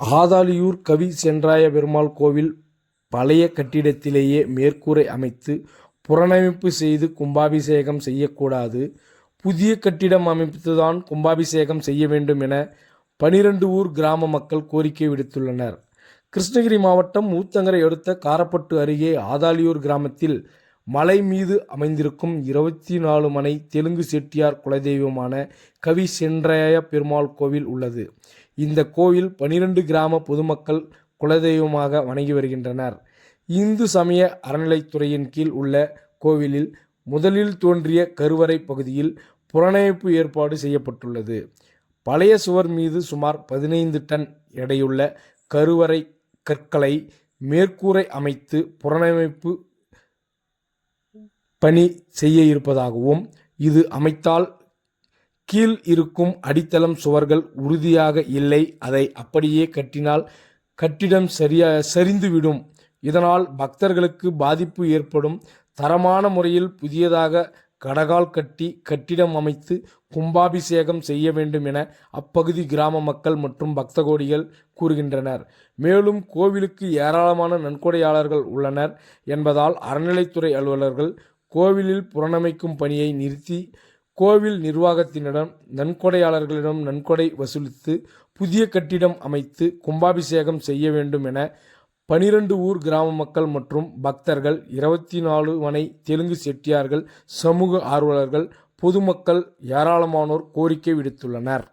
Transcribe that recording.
ஆதாலியூர் கவி சென்றாய பெருமாள் கோவில் பழைய கட்டிடத்திலேயே மேற்கூரை அமைத்து புனரமைப்பு செய்து கும்பாபிஷேகம் செய்யக்கூடாது. புதிய கட்டிடம் அமைத்துதான் கும்பாபிஷேகம் செய்ய வேண்டும் என பனிரெண்டு ஊர் கிராம மக்கள் கோரிக்கை விடுத்துள்ளனர். கிருஷ்ணகிரி மாவட்டம் ஊத்தங்கரை அடுத்த காரப்பட்டு அருகே ஆதாலியூர் கிராமத்தில் மலை மீது அமைந்திருக்கும் இருபத்தி நாலு மனை தெலுங்கு செட்டியார் குலதெய்வமான கவி சென்றாய பெருமாள் கோவில் உள்ளது. இந்த கோவில் பனிரெண்டு கிராம பொதுமக்கள் குலதெய்வமாக வணங்கி வருகின்றனர். இந்து சமய அறநிலைத்துறையின் கீழ் உள்ள கோவிலில் முதலில் தோன்றிய கருவறை பகுதியில் புனரமைப்பு ஏற்பாடு செய்யப்பட்டுள்ளது. பழைய சுவர் மீது சுமார் பதினைந்து டன் எடையுள்ள கருவறை கற்களை மேற்கூரை அமைத்து புறநமைப்பு பணி செய்ய இருப்பதாகவும் இது அமைத்தால் கீழ் இருக்கும் அடித்தளம் சுவர்கள் உறுதியாக இல்லை. அதை அப்படியே கட்டினால் கட்டிடம் சரியா சரிந்துவிடும். இதனால் பக்தர்களுக்கு பாதிப்பு ஏற்படும். தரமான முறையில் புதியதாக கடகால் கட்டி கட்டிடம் அமைத்து கும்பாபிஷேகம் செய்ய வேண்டும் என அப்பகுதி கிராம மக்கள் மற்றும் பக்தகோடிகள் கூறுகின்றனர். மேலும் கோவிலுக்கு ஏராளமான நன்கொடையாளர்கள் உள்ளனர் என்பதால் அறநிலைத்துறை அலுவலர்கள் கோவிலில் புனரமைக்கும் பணியை நிறுத்தி கோவில் நிர்வாகத்தினிடம் நன்கொடையாளர்களிடம் நன்கொடை வசூலித்து புதிய கட்டிடம் அமைத்து கும்பாபிஷேகம் செய்ய வேண்டும் என பனிரெண்டு ஊர் கிராம மக்கள் மற்றும் பக்தர்கள் இருபத்தி நாலு மனை தெலுங்கு செட்டியார்கள் சமூக ஆர்வலர்கள் பொதுமக்கள் ஏராளமானோர் கோரிக்கை விடுத்துள்ளனர்.